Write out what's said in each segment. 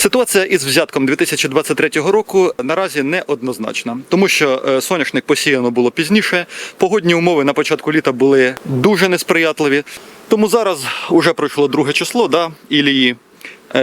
Ситуація із взятком 2023 року наразі неоднозначна, тому що е, соняшник посіяно було пізніше. Погодні умови на початку літа були дуже несприятливі. Тому зараз уже пройшло друге число, да, ілії,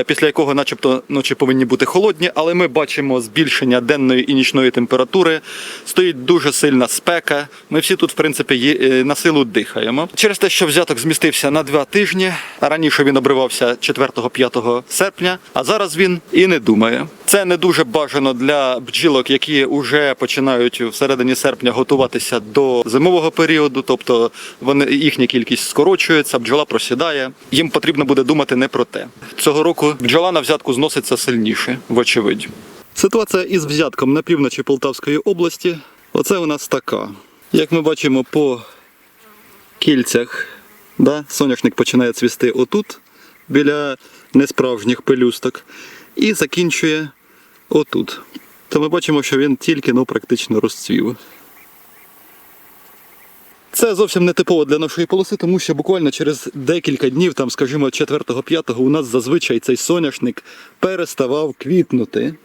після якого, начебто, ночі повинні бути холодні, але ми бачимо збільшення денної і нічної температури. Стоїть дуже сильна спека. Ми всі тут, в принципі, е, на силу дихаємо. Через те, що взяток змістився на два тижні. Раніше він обривався 4-5 серпня, а зараз він і не думає. Це не дуже бажано для бджілок, які вже починають всередині серпня готуватися до зимового періоду, тобто вони їхня кількість скорочується, бджола просідає. Їм потрібно буде думати не про те. Цього року бджола на взятку зноситься сильніше, вочевидь. Ситуація із взятком на півночі Полтавської області. Оце у нас така. Як ми бачимо по кільцях, да, соняшник починає цвісти отут, біля несправжніх пелюсток, і закінчує отут. То ми бачимо, що він тільки ну, практично розцвів. Це зовсім не типово для нашої полоси, тому що буквально через декілька днів, там, скажімо, 4-5, у нас зазвичай цей соняшник переставав квітнути.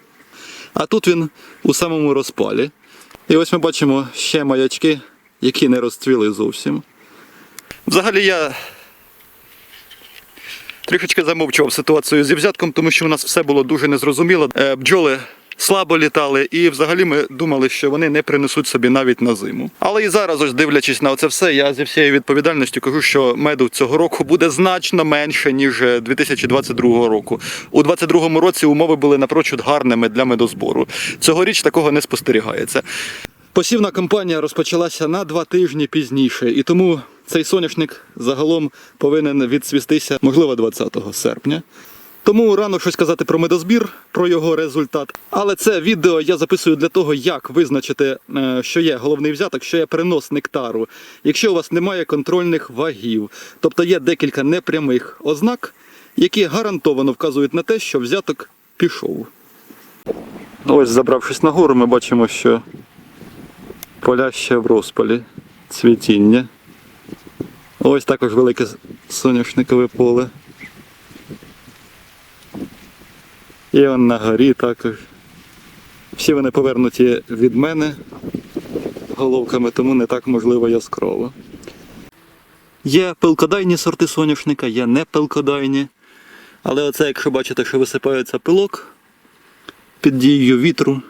А тут він у самому розпалі. І ось ми бачимо ще маячки, які не розцвіли зовсім. Взагалі я трішечки замовчував ситуацію зі взятком, тому що у нас все було дуже незрозуміло. Е, Бджоли слабо літали, і взагалі ми думали, що вони не принесуть собі навіть на зиму. Але і зараз, ось дивлячись на це все, я зі всією відповідальністю кажу, що меду цього року буде значно менше, ніж 2022 року. У 2022 році умови були напрочуд гарними для медозбору. Цьогоріч такого не спостерігається. Посівна кампанія розпочалася на два тижні пізніше, і тому цей соняшник загалом повинен відсвістися, можливо, 20 серпня. Тому рано щось казати про медозбір, про його результат. Але це відео я записую для того, як визначити, е, що є головний взяток, що є перенос нектару. Якщо у вас немає контрольних вагів, тобто є декілька непрямих ознак, які гарантовано вказують на те, що взяток пішов. Ось, забравшись нагору, ми бачимо, що поля ще в розпалі, цвітіння. Ось також велике соняшникове поле. І он на горі також. Всі вони повернуті від мене головками, тому не так можливо яскраво. Є пилкодайні сорти соняшника, є не пилкодайні. Але оце, якщо бачите, що висипається пилок під дією вітру,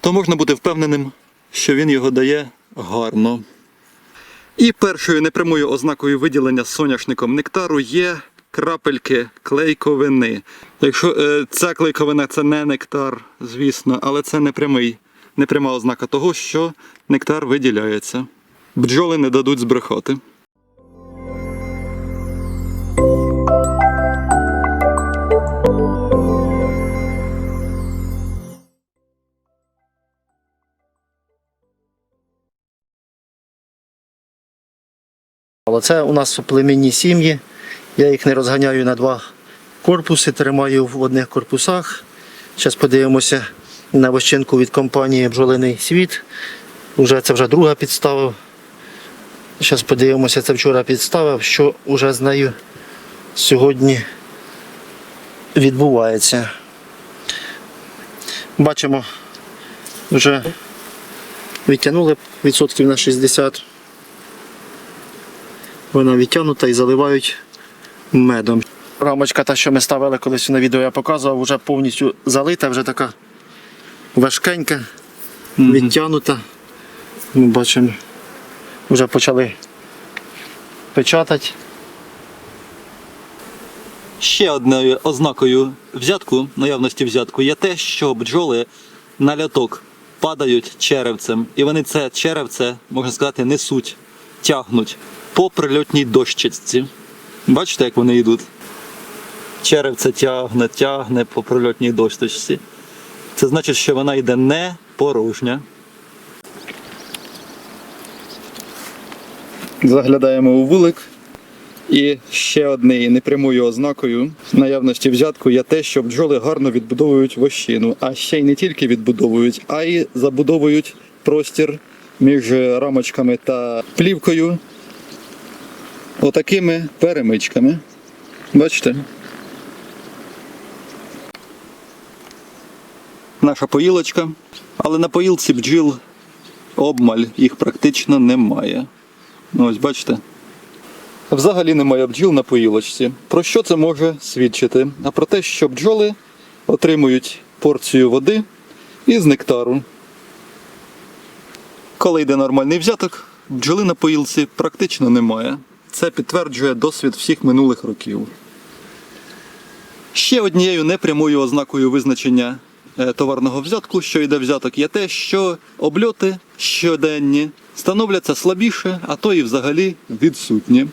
то можна бути впевненим, що він його дає гарно. І першою непрямою ознакою виділення соняшником нектару є крапельки клейковини. Якщо е, ця клейковина це не нектар, звісно, але це непрямий, непряма ознака того, що нектар виділяється. Бджоли не дадуть збрехати. Але це у нас племінні сім'ї. Я їх не розганяю на два корпуси, тримаю в одних корпусах. Зараз подивимося на вощинку від компанії Бджолиний світ. Уже це вже друга підстава. Зараз подивимося, це вчора підставив, що вже з нею сьогодні відбувається. Бачимо, вже відтягнули відсотків на 60. Вона відтягнута і заливають медом. Рамочка, та, що ми ставили колись на відео, я показував, вже повністю залита, вже така важкенька, відтягнута. Ми бачимо, вже почали печатати. Ще одною ознакою взятку, наявності взятку, є те, що бджоли на ляток падають черевцем, і вони це черевце, можна сказати, несуть, тягнуть по прильотній дощечці. Бачите, як вони йдуть? Черевце тягне, тягне по прильотній дощечці. Це значить, що вона йде не порожня. Заглядаємо у вулик. І ще однією непрямою ознакою наявності взятку є те, що бджоли гарно відбудовують вощину, а ще й не тільки відбудовують, а й забудовують простір між рамочками та плівкою отакими перемичками. Бачите? наша поїлочка. Але на поїлці бджіл обмаль, їх практично немає. Ну, ось бачите. Взагалі немає бджіл на поїлочці. Про що це може свідчити? А про те, що бджоли отримують порцію води із нектару. Коли йде нормальний взяток, бджоли на поїлці практично немає. Це підтверджує досвід всіх минулих років. Ще однією непрямою ознакою визначення е, товарного взятку, що йде взяток, є те, що обльоти щоденні становляться слабіше, а то і взагалі відсутні.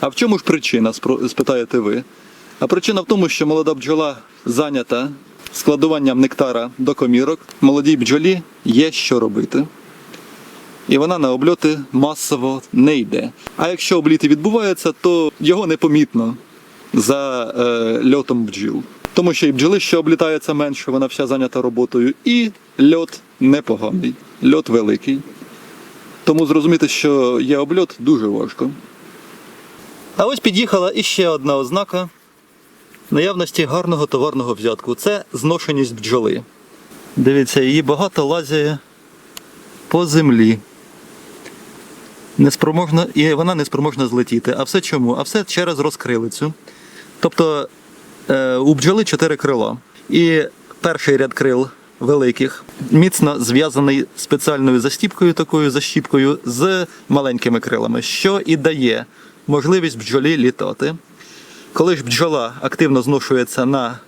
А в чому ж причина, спитаєте ви? А причина в тому, що молода бджола зайнята складуванням нектара до комірок, молодій бджолі є що робити. І вона на обльоти масово не йде. А якщо обліти відбуваються, то його непомітно за е, льотом бджіл. Тому що і бджоли, що облітається менше, вона вся зайнята роботою, і льот непоганий, льот великий. Тому зрозуміти, що є обльот, дуже важко. А ось під'їхала іще одна ознака наявності гарного товарного взятку. Це зношеність бджоли. Дивіться, її багато лазяє по землі. Неспроможна, і вона не спроможна злетіти. А все чому? А все через розкрилицю. Тобто е, у бджоли чотири крила. І перший ряд крил великих міцно зв'язаний спеціальною застіпкою, такою защіпкою з маленькими крилами, що і дає можливість бджолі літати. Коли ж бджола активно зношується на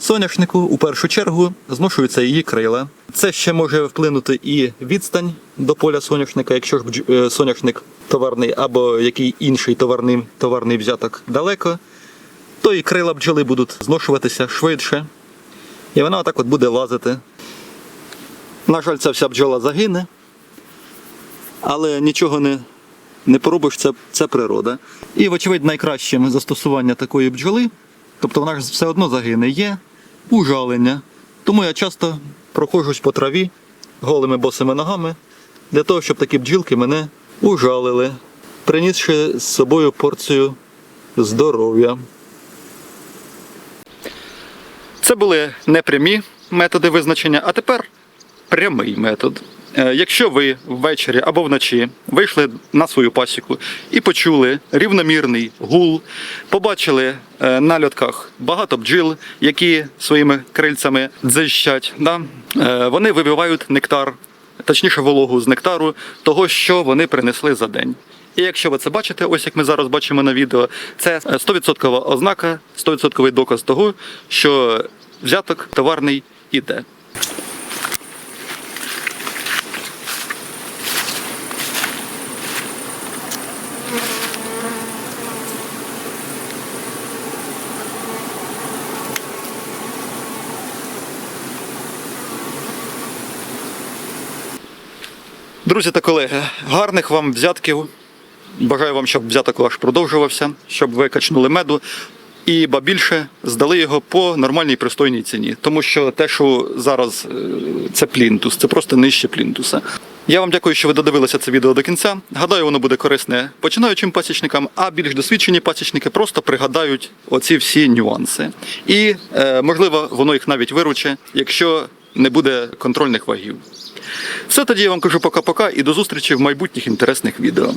соняшнику, у першу чергу зношуються її крила. Це ще може вплинути і відстань до поля соняшника, якщо ж е, соняшник товарний або який інший товарний, товарний взяток далеко, то і крила бджоли будуть зношуватися швидше. І вона отак от буде лазити. На жаль, ця вся бджола загине, але нічого не, не поробиш, це, це природа. І, вочевидь, найкращим застосування такої бджоли, тобто вона ж все одно загине, є ужалення. Тому я часто проходжусь по траві голими босими ногами для того, щоб такі бджілки мене ужалили, принісши з собою порцію здоров'я. Це були непрямі методи визначення, а тепер прямий метод. Е, Якщо ви ввечері або вночі вийшли на свою пасіку і почули рівномірний гул, побачили е, на льотках багато бджіл, які своїми крильцями дзищать, да? е, вони вибивають нектар, точніше вологу з нектару того, що вони принесли за день. І якщо ви це бачите, ось як ми зараз бачимо на відео, це 100% ознака, 100% доказ того, що взяток товарний іде. Друзі та колеги, гарних вам взятків. Бажаю вам, щоб взяток ваш продовжувався, щоб ви качнули меду. І ба більше здали його по нормальній пристойній ціні. Тому що те, що зараз е, це плінтус, це просто нижче плінтуса. Я вам дякую, що ви додивилися це відео до кінця. Гадаю, воно буде корисне починаючим пасічникам, а більш досвідчені пасічники просто пригадають оці всі нюанси. І е, можливо, воно їх навіть вируче, якщо не буде контрольних вагів. Все тоді я вам кажу пока-пока і до зустрічі в майбутніх інтересних відео.